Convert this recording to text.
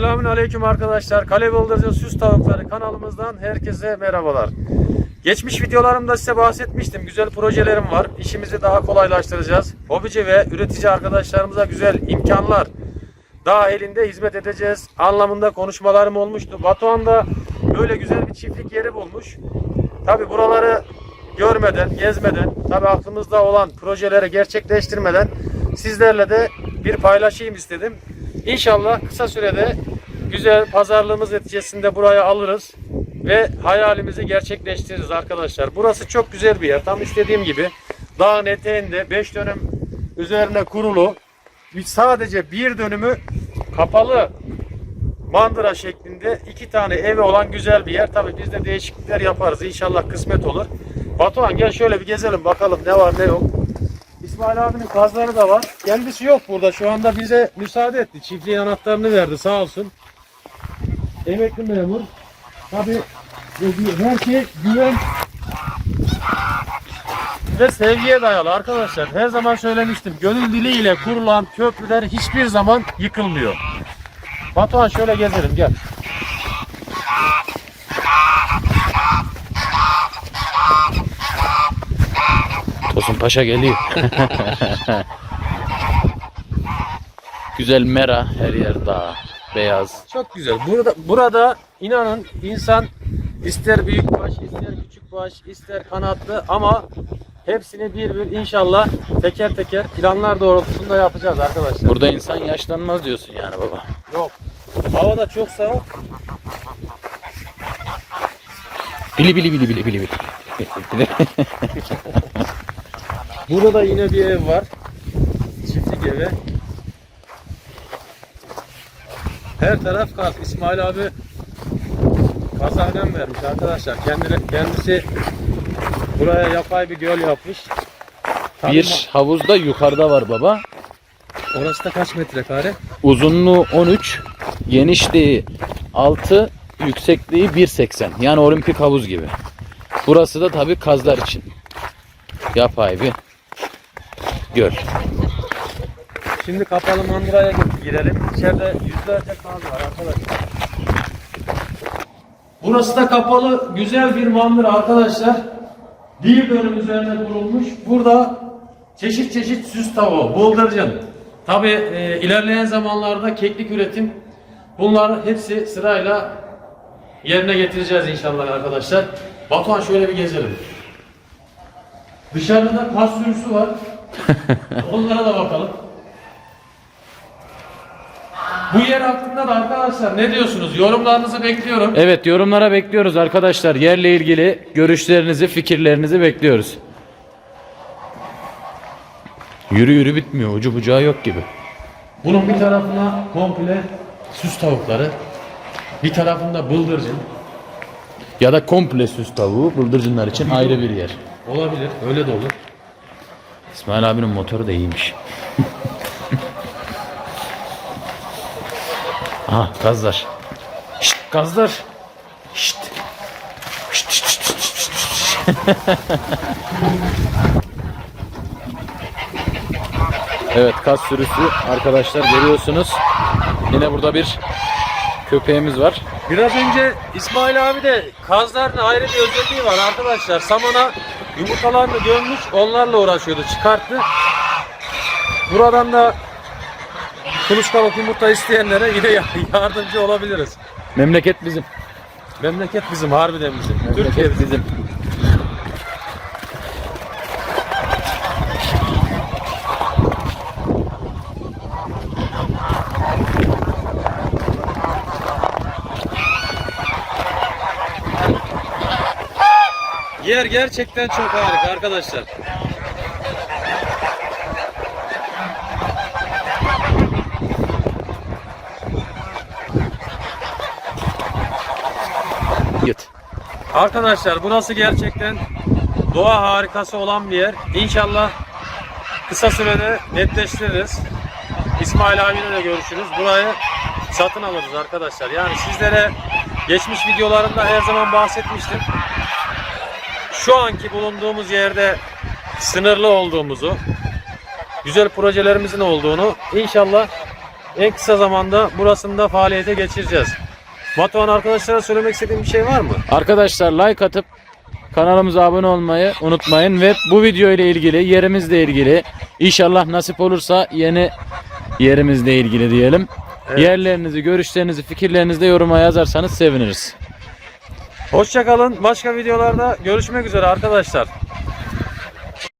Selamün Aleyküm arkadaşlar. Kale Bıldırcın Süs Tavukları kanalımızdan herkese merhabalar. Geçmiş videolarımda size bahsetmiştim. Güzel projelerim var. İşimizi daha kolaylaştıracağız. Hobici ve üretici arkadaşlarımıza güzel imkanlar dahilinde hizmet edeceğiz anlamında konuşmalarım olmuştu. Batuhan'da böyle güzel bir çiftlik yeri bulmuş. Tabi buraları görmeden, gezmeden, tabi aklımızda olan projeleri gerçekleştirmeden sizlerle de bir paylaşayım istedim. İnşallah kısa sürede güzel pazarlığımız neticesinde buraya alırız ve hayalimizi gerçekleştiririz arkadaşlar. Burası çok güzel bir yer. Tam istediğim gibi dağın eteğinde 5 dönüm üzerine kurulu sadece bir dönümü kapalı mandıra şeklinde iki tane evi olan güzel bir yer. Tabii biz de değişiklikler yaparız. İnşallah kısmet olur. Batuhan gel şöyle bir gezelim bakalım ne var ne yok. İsmail abinin kazları da var. Kendisi yok burada. Şu anda bize müsaade etti. Çiftliğin anahtarını verdi sağ olsun. Emekli memur. Tabii her şey güven ve sevgiye dayalı arkadaşlar. Her zaman söylemiştim. Gönül diliyle kurulan köprüler hiçbir zaman yıkılmıyor. Batuhan şöyle gezelim gel. Tosun Paşa geliyor. Güzel mera her yer dağ, beyaz. Çok güzel. Burada burada inanın insan ister büyük baş, ister küçük baş, ister kanatlı ama hepsini bir bir inşallah teker teker planlar doğrultusunda yapacağız arkadaşlar. Burada insan yaşlanmaz diyorsun yani baba. Yok. Hava da çok soğuk. Bili bili bili bili bili bili. Burada da yine bir ev var. Çiftlik evi. Her taraf kaz. İsmail abi kaza önem vermiş arkadaşlar. Kendine, kendisi buraya yapay bir göl yapmış. Tabii Bir havuz da yukarıda var baba. Orası da kaç metrekare? Uzunluğu 13, genişliği 6, yüksekliği 1.80. Yani olimpik havuz gibi. Burası da tabii kazlar için. Yapay bir göl. Şimdi kapalı mandıraya girelim. İçeride yüzlerce kaz var arkadaşlar. Burası da kapalı güzel bir mandıra arkadaşlar. Bir bölüm üzerine kurulmuş. Burada çeşit çeşit süs tavuğu, bıldırcın. Tabi ilerleyen zamanlarda keklik üretim. Bunlar hepsi sırayla yerine getireceğiz inşallah arkadaşlar. Batuhan şöyle bir gezelim. Dışarıda kaz sürüsü var. Onlara da bakalım. Bu yer hakkında da arkadaşlar ne diyorsunuz? Yorumlarınızı bekliyorum. Evet yorumlara bekliyoruz arkadaşlar. Yerle ilgili görüşlerinizi, fikirlerinizi bekliyoruz. Yürü yürü bitmiyor. Ucu bucağı yok gibi. Bunun bir tarafına komple süs tavukları, bir tarafında bıldırcın. Ya da komple süs tavuğu bıldırcınlar için ayrı bir yer. Olabilir, öyle de olur. İsmail abinin motoru da iyiymiş. Aha gazlar. Şşt gazlar. Şşt. Şşt, şşt, şşt, şşt, şşt, evet gaz sürüsü arkadaşlar görüyorsunuz. Yine burada bir köpeğimiz var. Biraz önce İsmail abi de kazların ayrı bir özelliği var arkadaşlar. Samana yumurtalarını gömmüş, onlarla uğraşıyordu, çıkarttı. Buradan da kuluçkalık yumurta isteyenlere yine yardımcı olabiliriz. Memleket bizim. Memleket bizim, harbiden bizim. Türkiye Memleket bizim. bizim. Yer gerçekten çok harika arkadaşlar. Git. Arkadaşlar burası gerçekten doğa harikası olan bir yer. İnşallah kısa sürede netleştiririz. İsmail abiyle de görüşürüz. Burayı satın alırız arkadaşlar. Yani sizlere geçmiş videolarımda her zaman bahsetmiştim. Şu anki bulunduğumuz yerde sınırlı olduğumuzu, güzel projelerimizin olduğunu inşallah en kısa zamanda burasını da faaliyete geçireceğiz. Batuhan arkadaşlara söylemek istediğim bir şey var mı? Arkadaşlar like atıp kanalımıza abone olmayı unutmayın ve bu video ile ilgili yerimizle ilgili inşallah nasip olursa yeni yerimizle ilgili diyelim. Evet. Yerlerinizi, görüşlerinizi, fikirlerinizi de yoruma yazarsanız seviniriz. Hoşçakalın. Başka videolarda görüşmek üzere arkadaşlar.